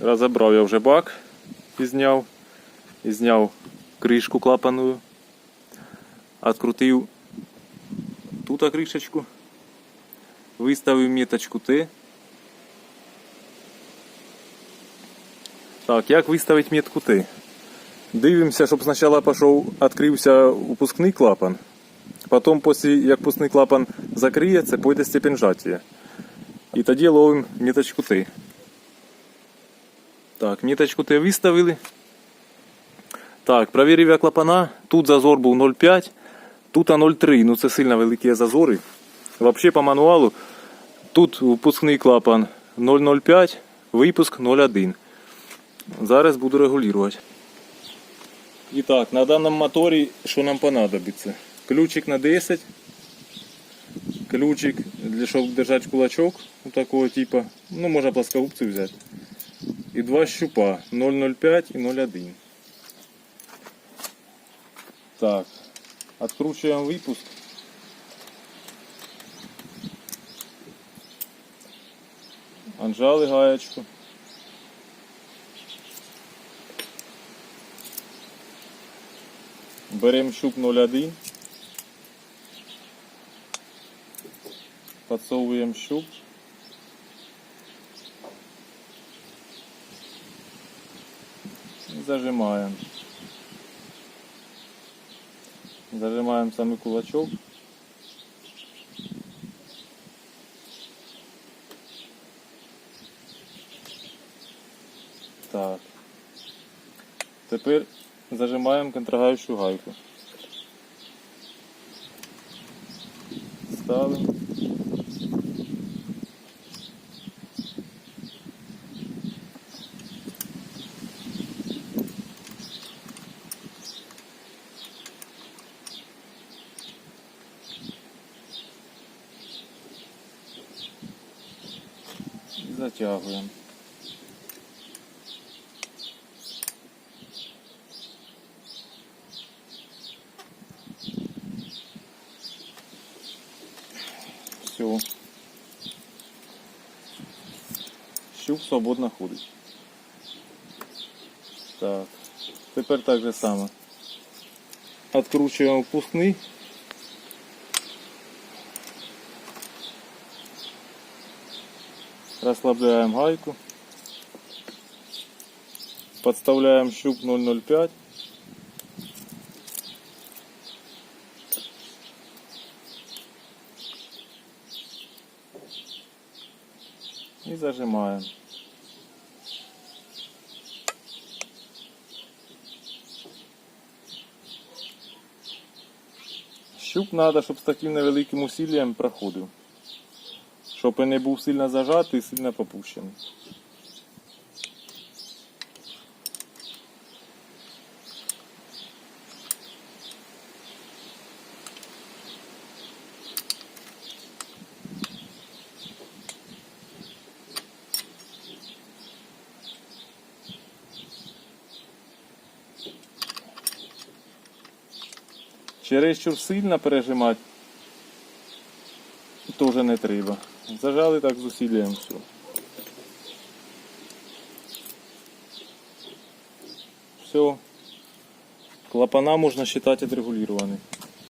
Розібрав я вже бак і зняв. І зняв кришку клапаную. Открутив тут кришечку. Виставив міточку Т. Так, як виставити метку Т? Дивимося, щоб спочатку пішов, відкрився упускний клапан. Потім, після як пускний клапан закриється, пойде степень жаття. І тоді ловимо міточку Т. Так, міточку Т виставили. Так, провірив я клапана. Тут зазор був 0,5, тут 0,3. Ну це сильно великі зазори. Взагалі по мануалу тут впускний клапан 0,05, випуск 0,1. Зараз буду регулювати. І так, на даному моторі що нам понадобиться? Ключик на 10, ключик для щоб держати кулачок такого типа. Ну, можна плоскогубці взяти. І два щупа 0,05 і 0,1. Так, откручуємо випуск. Анжали гаєчку. Беремо щуп 01. Подсовуємо щуп. І зажимаємо. Зажимаємо саме кулачок. Так. Тепер зажимаємо контрагаючу гайку. Ставимо. Затягуємо. Все. Щуп свободно ходить. Так. Тепер так же само. Откручуємо впускний. Расслабляем гайку. Подставляем щуп 005. И зажимаем. Щуп треба, щоб з таким невеликим усиллям проходив. Щоб і не був сильно зажатий і сильно попущений. Чересчур сильно пережимати теж не треба. Зажали так з усиллям все. Все. Клапана можно считать відрегуліровані.